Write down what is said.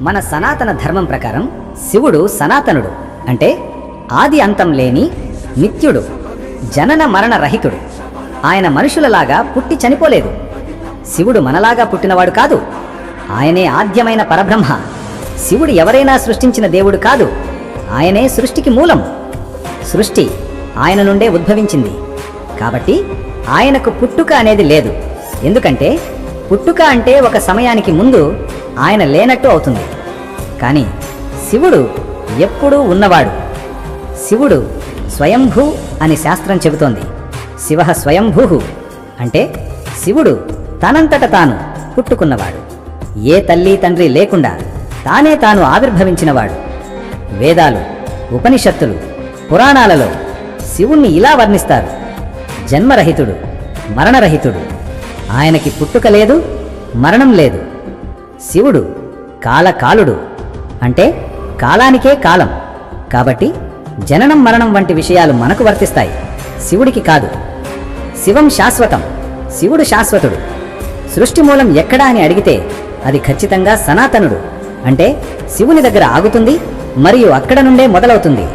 మన సనాతన ధర్మం ప్రకారం శివుడు సనాతనుడు అంటే ఆది అంతం లేని నిత్యుడు జనన మరణ రహితుడు. ఆయన మనుషులలాగా పుట్టి చనిపోలేదు. శివుడు మనలాగా పుట్టినవాడు కాదు. ఆయనే ఆద్యమైన పరబ్రహ్మ. శివుడు ఎవరైనా సృష్టించిన దేవుడు కాదు. ఆయనే సృష్టికి మూలం. సృష్టి ఆయన నుండే ఉద్భవించింది. కాబట్టి ఆయనకు పుట్టుక అనేది లేదు. ఎందుకంటే పుట్టుక అంటే ఒక సమయానికి ముందు ఆయన లేనట్టు అవుతుంది. కానీ శివుడు ఎప్పుడూ ఉన్నవాడు. శివుడు స్వయంభూ అని శాస్త్రం చెబుతోంది. శివ స్వయంభూ అంటే శివుడు తనంతట తాను పుట్టుకున్నవాడు. ఏ తల్లి తండ్రి లేకుండా తానే తాను ఆవిర్భవించినవాడు. వేదాలు ఉపనిషత్తులు పురాణాలలో శివుణ్ణి ఇలా వర్ణిస్తారు. జన్మరహితుడు మరణరహితుడు. ఆయనకి పుట్టుక లేదు మరణం లేదు. శివుడు కాలకాలుడు. అంటే కాలానికే కాలం. కాబట్టి జననం మరణం వంటి విషయాలు మనకు వర్తిస్తాయి. శివుడికి కాదు. శివం శాశ్వతం. శివుడు శాశ్వతుడు. సృష్టి మూలం ఎక్కడా అని అడిగితే అది ఖచ్చితంగా సనాతనుడు. అంటే శివుని దగ్గర ఆగుతుంది మరియు అక్కడ నుండే మొదలవుతుంది.